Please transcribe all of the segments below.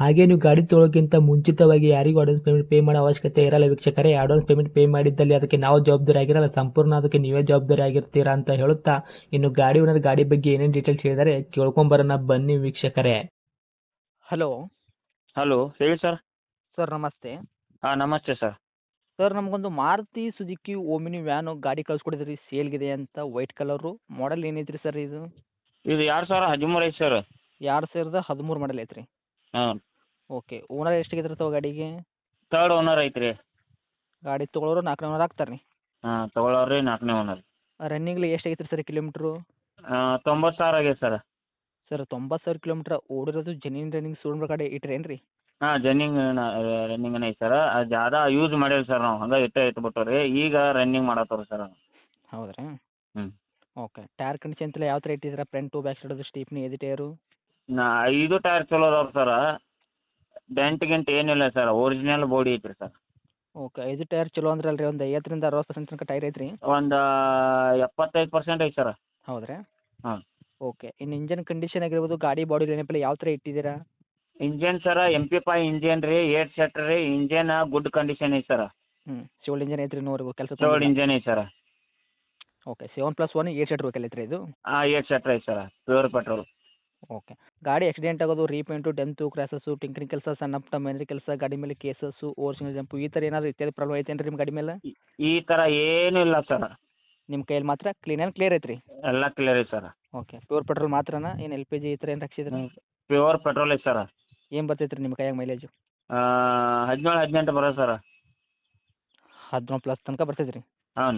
ಹಾಗೆ ನೀವು ಗಾಡಿ ತೊಳೋಕ್ಕಿಂತ ಮುಂಚಿತವಾಗಿ ಯಾರಿಗೂ ಅಡ್ವಾನ್ಸ್ ಪೇಮೆಂಟ್ ಪೇ ಮಾಡೋ ಅವಶ್ಯಕತೆ ಇರಲ್ಲ ವೀಕ್ಷಕರೇ. ಅಡ್ವಾನ್ಸ್ ಪೇಮೆಂಟ್ ಪೇ ಮಾಡಿದ್ದಲ್ಲಿ ಅದಕ್ಕೆ ನಾವು ಜವಾಬ್ದಾರಿ ಆಗಿರಲ್ಲ. ಸಂಪೂರ್ಣ ಅದಕ್ಕೆ ನೀವೇ ಜವಾಬ್ದಾರಿ ಆಗಿರ್ತೀರಾ ಅಂತ ಹೇಳುತ್ತಾ ಇನ್ನು ಗಾಡಿ ಓನರ್ ಗಾಡಿ ಬಗ್ಗೆ ಏನೇನು ಡೀಟೇಲ್ಸ್ ಹೇಳಿದರೆ ಕೇಳ್ಕೊಂಬರೋಣ ಬನ್ನಿ ವೀಕ್ಷಕರೇ. ಹಲೋ ಹಲೋ ಹೇಳಿ ಸರ್ ಸರ್ ನಮಸ್ತೆ. ಹಾಂ ನಮಸ್ತೆ ಸರ್ ಸರ್ ನಮಗೊಂದು ಮಾರುತಿ ಸುಜುಕಿ ಓಮಿನಿ ವ್ಯಾನು ಗಾಡಿ ಕಳ್ಸ್ಕೊಡಿದ್ರಿ. ಸೇಲ್ಗಿದೆ ಅಂತ ವೈಟ್ ಕಲರು ಮಾಡೆಲ್ ಏನೈತ್ರಿ ಸರ್ ಇದು? ಇದು ಎರಡು ಸಾವಿರ ಹದಿಮೂರು ಐತೆ ಸರ್ ಎರಡು ಸಾವಿರದ ಹದಿಮೂರು ಮಾಡೆಲ್ ಐತ್ರಿ. ಹಾಂ. ಓಕೆ ಓನರ್ ಎಷ್ಟಿಗೆ ತಗೋ ಗಾಡಿಗೆ? ತರ್ಡ್ ಓನರ್ ಐತ್ರಿ. ಗಾಡಿ ತೊಗೊಳೋರು ನಾಲ್ಕನೇ ಓನರ್ ಆಗ್ತಾರೆ ರೀ ಹಾಂ ತೊಗೊಳೋರಿ ನಾಲ್ಕನೇ ಓನರ್ ರನ್ನಿಂಗ್ಲಿ ಎಷ್ಟು ಆಗೈತ್ರಿ ಸರ್ ಕಿಲೋಮೀಟ್ರು ತೊಂಬತ್ತು ಸಾವಿರ ಆಗೈತೆ ಸರ್. ಸರ್ ತೊಂಬತ್ತು ಸಾವಿರ ಕಿಲೋಮೀಟ್ರ್ ಓಡಿರೋದು ಜೆನ್ಯೂನ್ ರನ್ನಿಂಗ್ ಸುಳ್ಳು ಗಾಡಿ ಇಟ್ರೇನು ರೀ ಹಾಂ ಜನ್ನಿಂಗ್ ರನ್ನಿಂಗ್ ಐತೆ ಸರ್. ಅದು ಜಾದಾ ಯೂಸ್ ಮಾಡಿಲ್ಲ ಸರ್ ನಾವು. ಹಂಗೆ ಇಟ್ಟೆ ಇಟ್ಬಿಟ್ಟು ರೀ ಈಗ ರನ್ನಿಂಗ್ ಮಾಡತ್ತವ್ರಿ ಸರ್. ರೀ ಹ್ಞೂ ಓಕೆ ಟೈರ್ ಕಂಡೀಷನ್ ಯಾವ ಥರ ಇಟ್ಟಿದ್ದೀರಾ ಫ್ರಂಟು ಬ್ಯಾಕ್ ಸೈಡ್ ಸ್ಟೀಪ್ನಿ ಎದಿ ಟೈರು ನಾ ಐದು ಟೈರ್ ಚಲೋ ಅದಾವ್ರಿ ಸರ್. ಡೆಂಟ್ ಗಿಂಟ್ ಏನಿಲ್ಲ ಸರ್ ಒರಿಜಿನಲ್ ಬಾಡಿ ಐತ್ರಿ ಸರ್. ಓಕೆ ಐದು ಟೈರ್ ಚಲೋ ಅಂದ್ರೆ ಅಲ್ರಿ ಒಂದು ಐವತ್ತರಿಂದ ಅರವತ್ತು ಪರ್ಸೆಂಟ್ ತನಕ ಟೈರ್ ಐತ್ರಿ? ಒಂದು ಎಪ್ಪತ್ತೈದು ಪರ್ಸೆಂಟ್ ಐತೆ ಸರ್. ಹೌದ್ರಾ? ಹಾಂ. ಓಕೆ ಇನ್ನು ಇಂಜನ್ ಕಂಡೀಷನ್ ಆಗಿರ್ಬೋದು ಗಾಡಿ ಬಾಡಿ ನೆನಪಲ್ಲಿ ಯಾವ ಥರ ಇಟ್ಟಿದ್ದೀರಾ? Engine sir M P FI engine ರೀ ಏಟ್ ಸೆಟ್ ರೀ ಇಂಜನ್ ಗುಡ್ ಕಂಡೀಷನ್ ಐತೆ ಸರ್. ಹ್ಞೂ ಸಿವಿಲ್ ಇಂಜನ್ ಐತ್ರಿ ನೋಡ್ರಿ ಕೆಲಸ ಚೌಡ್ ಇಂಜನ್ ಐತೆ sir. Okay seven plus one eight set ಬೇಕಲ್ಲ ಐತ್ರಿ ಇದು? ಹಾಂ ಏಟ್ ಸೆಟ್ ಐತೆ ಸರ್ ಪ್ಯೂರ್ ಪೆಟ್ರೋಲ್ ಓಕೆ. ಗಾಡಿ ಆಕ್ಸಿಡೆಂಟ್ ಆಗೋದು ರೀಪೇಂಟು ಡೆಂತು ಕ್ರಾಸಸ್ಸು ಟಿಂಕರಿಂಗ್ ಕೆಲಸ ಸಣ್ಣ ಪುಟ್ಟ ಮೇಲೆ ಕೆಲಸ ಗಾಡಿ ಮೇಲೆ ಕೇಸಸ್ಸು ಓವರ್ಸಿಂಗ್ ಜಂಪು ಈ ಥರ ಏನಾದರೂ ಇತ್ಯಾದಿ ಪ್ರಾಬ್ಲಮ್ ಐತೇನು ರೀ ನಿಮ್ಮ ಗಾಡಿ ಮೇಲೆ? ಈ- ತರ ಥರ ಏನೂ ಇಲ್ಲ ಸರ್ ನಿಮ್ಮ ಕೈಯಲ್ಲಿ ಮಾತ್ರ ಕ್ಲೀನ್ ಆ್ಯಂಡ್ ಕ್ಲಿಯರ್ ಐತ್ರಿ? ಎಲ್ಲ ಕ್ಲಿಯರ್ ಐತೆ ಸರ್ ಓಕೆ. ಪ್ಯೂರ್ ಪೆಟ್ರೋಲ್ ಮಾತ್ರನಾ? ಏನು ಎಲ್ ಪಿ ಜಿ ಈ ಥರ ಏನು ಹಾಕ್ಸಿದ್ರಿ? ಪ್ಯೂರ್ ಪೆಟ್ರೋಲ್ ಐತೆ ಸರ್ ಏನು ಬರ್ತೈತೆ ರೀ ನಿಮ್ಮ ಕೈಯಾಗ ಮೈಲೇಜು ಹದಿನೇಳು ಹದಿನೆಂಟು ಬರೋ ಸರ್ ಹದಿನೇಳು ಪ್ಲಸ್ ತನಕ ಬರ್ತೈತೆ ರೀ ಹಾಂ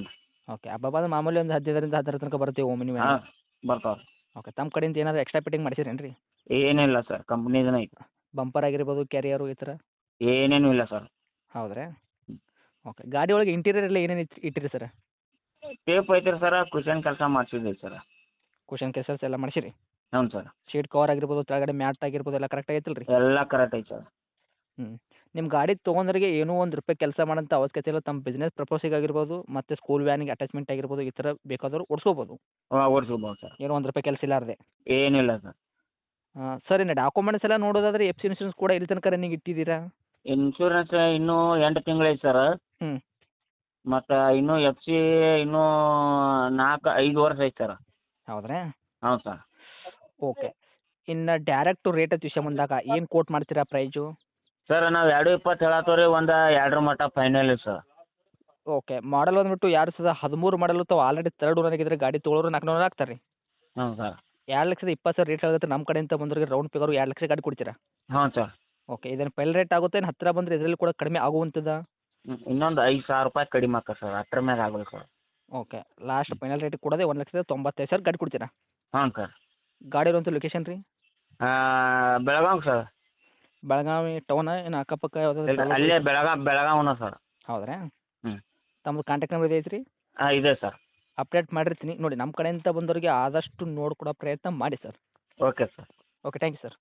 ಓಕೆ. ಹಬ್ಬ ಮಾಮೂಲಿ ಒಂದು ಹದಿನೈದರಿಂದ ಹದಿನಾರು ತನಕ ಬರ್ತೀವಿ ಓಮಿನಿ ಹಾಂ ಬರ್ತಾವೆ ಓಕೆ ತಮ್ಮ ಕಡೆಯಿಂದ ಏನಾದರೂ ಎಕ್ಸ್ಟ್ರಾ ಫಿಟ್ಟಿಂಗ್ ಮಾಡಿಸಿರೇನು ರೀ ಏನಿಲ್ಲ ಸರ್ ಕಂಪ್ನಿದನ ಐತೆ. ಬಂಪರ್ ಆಗಿರ್ಬೋದು ಕ್ಯಾರಿಯರು ಈ ಥರ? ಏನೇನು ಇಲ್ಲ ಸರ್ ಹೌದ್ರಾ? ಓಕೆ ಗಾಡಿ ಒಳಗೆ ಇಂಟೀರಿಯರ್ ಎಲ್ಲ ಏನೇನು ಇಟ್ ಇಟ್ಟಿರಿ ಸರ್ ಟೇಪ್ ಐತ್ರಿ ಸರ್ ಕುಶನ್ ಕೆಲಸ ಮಾಡಿಸಿದ್ವಿ ಸರ್ ಕುಶನ್ ಕೇಸಸ್ ಎಲ್ಲ ಮಾಡಿಸಿರಿ? ಹ್ಞೂ ಸರ್ ಶೀಟ್ ಕವರ್ ಆಗಿರ್ಬೋದು ಕೆಳಗಡೆ ಮ್ಯಾಟ್ ಆಗಿರ್ಬೋದು ಎಲ್ಲ ಕರೆಕ್ಟ್ ಆಗೈತಲ್ಲ ರೀ ಎಲ್ಲ ಕರೆಕ್ಟ್ ಐತೆ ಸರ್ ನಿಮ್ಮ ಗಾಡಿ ತೊಗೊಂಡ್ರಿಗೆ ಏನೂ ಒಂದು ರೂಪಾಯಿ ಕೆಲಸ ಮಾಡೋಂಥ ಅವಶ್ಯಕತೆ ಇಲ್ಲ. ತಮ್ಮ ಬಿಸ್ನೆಸ್ ಪ್ರಪೋಸಿಗೆ ಆಗಿರ್ಬೋದು ಮತ್ತು ಸ್ಕೂಲ್ ವ್ಯಾನಿಗೆ ಅಟ್ಯಾಚ್ಮೆಂಟ್ ಆಗಿರ್ಬೋದು ಈ ಥರ ಬೇಕಾದವ್ರು ಓಡಿಸ್ಕೋಬೋದು. ಹಾಂ ಓಡಿಸ್ಕೋಬೋದು ಸರ್. ಏನೋ ಒಂದು ರೂಪಾಯಿ ಕೆಲಸ ಇಲ್ಲಾರದೆ. ಏನಿಲ್ಲ ಸರ್. ಸರ್ ಇನ್ನು ಡಾಕ್ಯುಮೆಂಟ್ಸ್ ಎಲ್ಲ ನೋಡೋದಾದ್ರೆ ಎಫ್ ಸಿ ಇನ್ಶೂರೆನ್ಸ್ ಕೂಡ ಇಲ್ಲಿ ತನಕ ನಿಮಗೆ ಇಟ್ಟಿದ್ದೀರಾ? ಇನ್ಶೂರೆನ್ಸ್ ಇನ್ನೂ ಎಂಟು ತಿಂಗಳು ಐತೆ ಸರ್. ಹ್ಞೂ ಮತ್ತು ಇನ್ನೂ ಎಫ್ ಸಿ ಇನ್ನೂ ನಾಲ್ಕು ಐದು ವರ್ಷ ಐತೆ ಸರ್. ಹೌದ್ರಾ? ಹೌದು ಸರ್. ಓಕೆ. ಇನ್ನು ಡೈರೆಕ್ಟು ರೇಟ್ ವಿಷಯ ಬಂದಾಗ ಏನು ಕೋಟ್ ಮಾಡ್ತೀರಾ ಪ್ರೈಜು ಸರ್ ನಾವು ಎರಡು ಇಪ್ಪತ್ತು ಹೇಳತ್ತೇವೆ ರೀ ಒಂದು ಎರಡರ ಮಟ್ಟ ಫೈನಲ್ ಸರ್ ಓಕೆ ಮಾಡಲ್ ಬಂದ್ಬಿಟ್ಟು ಎರಡು ಸಾವಿರದ ಹದಿಮೂರು ಮಾಡಲು ತಾವು ಆಲ್ರೆಡಿ ತರ್ಡ್ ಓನರ್ ಆಗಿದ್ರೆ ಗಾಡಿ ತೊಗೊಳೋರು ನಾಲ್ಕು ನೂರು ಆಗ್ತಾರೆ ರೀ. ಹ್ಞೂ ಸರ್ ಎರಡು ಲಕ್ಷದ ಇಪ್ಪತ್ತು ಸಾವಿರ ರೇಟ್ ಆಗುತ್ತೆ ನಮ್ಮ ಕಡೆಯಿಂದ ಬಂದ್ರಿಗೆ ರೌಂಡ್ ಫಿಗರ್ ಎರಡು ಲಕ್ಷ ಗಾಡಿ ಕೊಡ್ತೀರಾ? ಹಾಂ ಸರ್ ಓಕೆ ಇದನ್ನು ಪೆಲ್ ರೇಟ್ ಆಗುತ್ತೆ ಏನು ಹತ್ತಿರ ಬಂದರೆ ಇದರಲ್ಲಿ ಕೂಡ ಕಡಿಮೆ ಆಗುವಂಥದ್ದು. ಇನ್ನೊಂದು ಐದು ಸಾವಿರ ರೂಪಾಯಿ ಕಡಿಮೆ ಆಕ ಸರ್ ಅದ್ರ ಮೇಲೆ ಆಗಲ್ಲ sir okay last final rate ಕೊಡೋದೇ ಒಂದು ಲಕ್ಷದ ತೊಂಬತ್ತೈದು ಸಾವಿರ ಗಾಡಿ ಕೊಡ್ತೀರಾ? ಹಾಂ ಸರ್ ಗಾಡಿ ಇರುವಂಥ ಲೊಕೇಶನ್ ರೀ? ಬೆಳಗಾವಿ ಸರ್ ಬೆಳಗಾವಿ ಟೌನ್ ಏನು ಅಕ್ಕಪಕ್ಕ ಇಲ್ಲ, ಯಾವ್ದಾದ್ರು ಅಲ್ಲೇ ಬೆಳಗಾವ್ ಬೆಳಗಾವನ ಸರ್ ಹೌದ್ರಾ? ಹ್ಮ್. ತಮ್ಮದು ಕಾಂಟ್ಯಾಕ್ಟ್ ನಂಬರ್ ಐತ್ರಿ? ಹಾಂ ಇದೆ ಸರ್ ಅಪ್ಡೇಟ್ ಮಾಡಿರ್ತೀನಿ. ನೋಡಿ ನಮ್ಮ ಕಡೆಯಿಂದ ಬಂದವರಿಗೆ ಆದಷ್ಟು ನೋಡ್ಕೊಡೋ ಪ್ರಯತ್ನ ಮಾಡಿ sir okay sir okay thank you sir